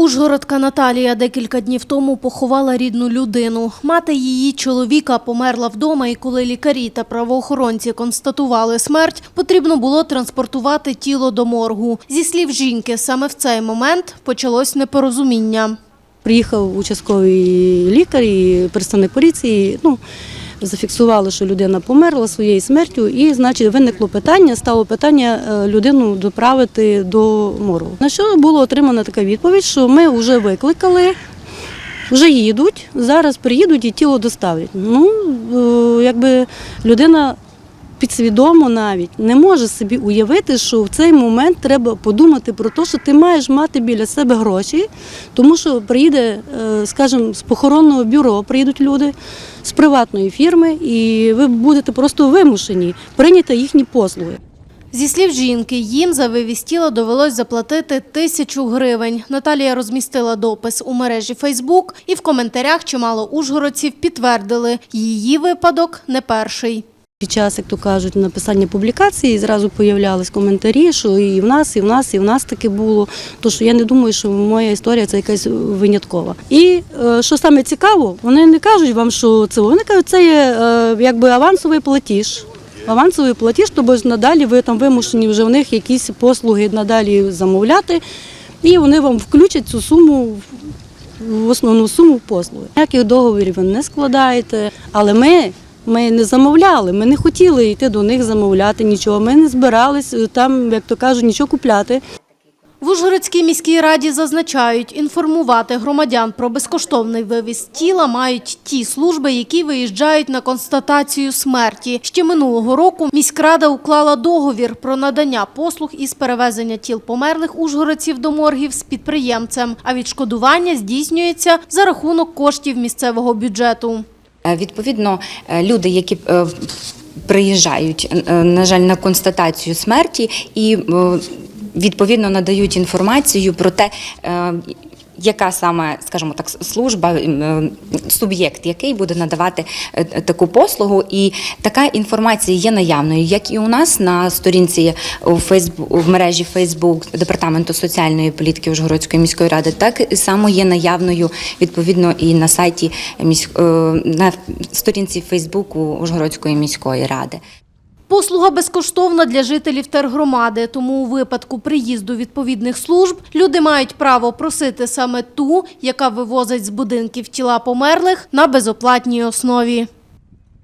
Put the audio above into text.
Ужгородка Наталія декілька днів тому поховала рідну людину. Мати її чоловіка померла вдома, і коли лікарі та правоохоронці констатували смерть, потрібно було транспортувати тіло до моргу. Зі слів жінки, саме в цей момент почалось непорозуміння. Приїхав участковий лікар і представник поліції. Ну, зафіксували, що людина померла своєю смертю, і, значить, виникло питання, стало питання е, людину доправити до мору. На що було отримана така відповідь, що ми вже викликали. Вже їдуть, зараз приїдуть і тіло доставлять. Ну, е, якби людина підсвідомо навіть не може собі уявити, що в цей момент треба подумати про те, що ти маєш мати біля себе гроші, тому що приїде, е, скажімо, з похоронного бюро приїдуть люди з приватної фірми, і ви будете просто вимушені прийняти їхні послуги. Зі слів жінки, їм за вивіз тіла довелось заплатити тисячу гривень. Наталія розмістила допис у мережі Фейсбук, і в коментарях чимало ужгородців підтвердили, її випадок не перший. Під час, як то кажуть, написання публікації зразу появлялись коментарі, що і в нас, і в нас, і в нас таке було. То що я не думаю, що моя історія це якась виняткова. І е, що саме цікаво, вони не кажуть вам, що це вони кажуть, це є е, якби авансовий платіж. Авансовий платіж, тобто надалі ви там вимушені вже в них якісь послуги надалі замовляти, і вони вам включать цю суму в основну суму послуги. Ніяких договорів ви не складаєте, але ми. Ми не замовляли, ми не хотіли йти до них замовляти нічого. Ми не збирались е, там, як то кажуть, нічого купляти. В Ужгородській міській раді зазначають, інформувати громадян про безкоштовний вивіз тіла мають ті служби, які виїжджають на констатацію смерті. Ще минулого року міськрада уклала договір про надання послуг із перевезення тіл померлих ужгородців до моргів з підприємцем, а відшкодування здійснюється за рахунок коштів місцевого бюджету. Е, Відповідно, е, люди, які е, приїжджають, на жаль, на констатацію смерті і відповідно надають інформацію про те, яка саме, скажімо так, служба, е, суб'єкт, який буде надавати е, таку послугу, і така інформація є наявною, як і у нас на сторінці у в мережі Фейсбук департаменту соціальної політики Ужгородської міської ради, так само є наявною відповідно і на сайті е, на сторінці Фейсбуку Ужгородської міської ради. Послуга безкоштовна для жителів тергромади, тому у випадку приїзду відповідних служб люди мають право просити саме ту, яка вивозить з будинків тіла померлих на безоплатній основі.